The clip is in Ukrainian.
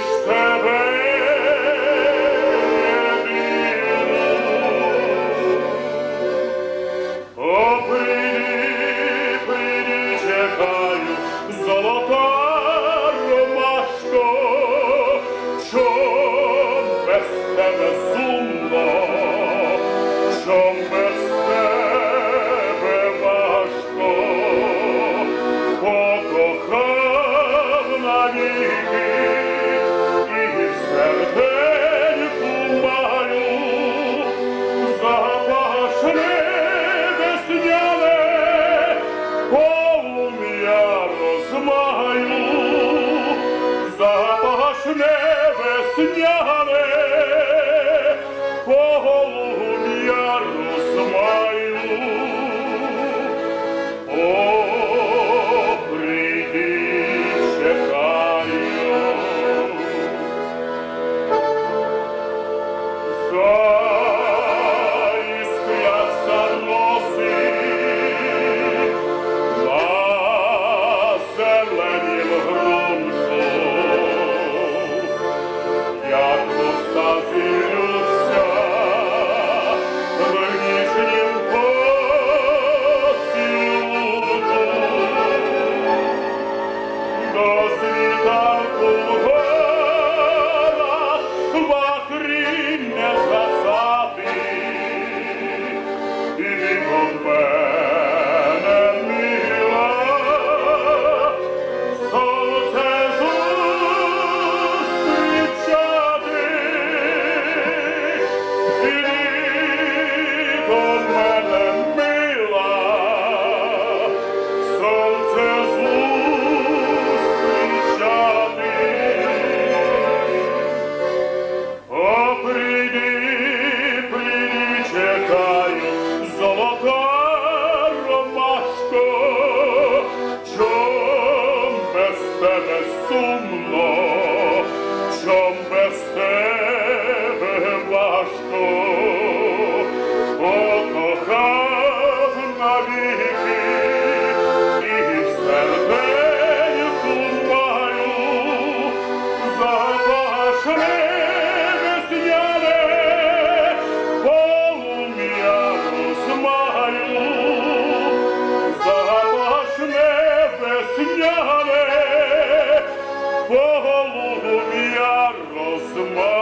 estava Сняне, поголов'я розмає. bebe sonno the world.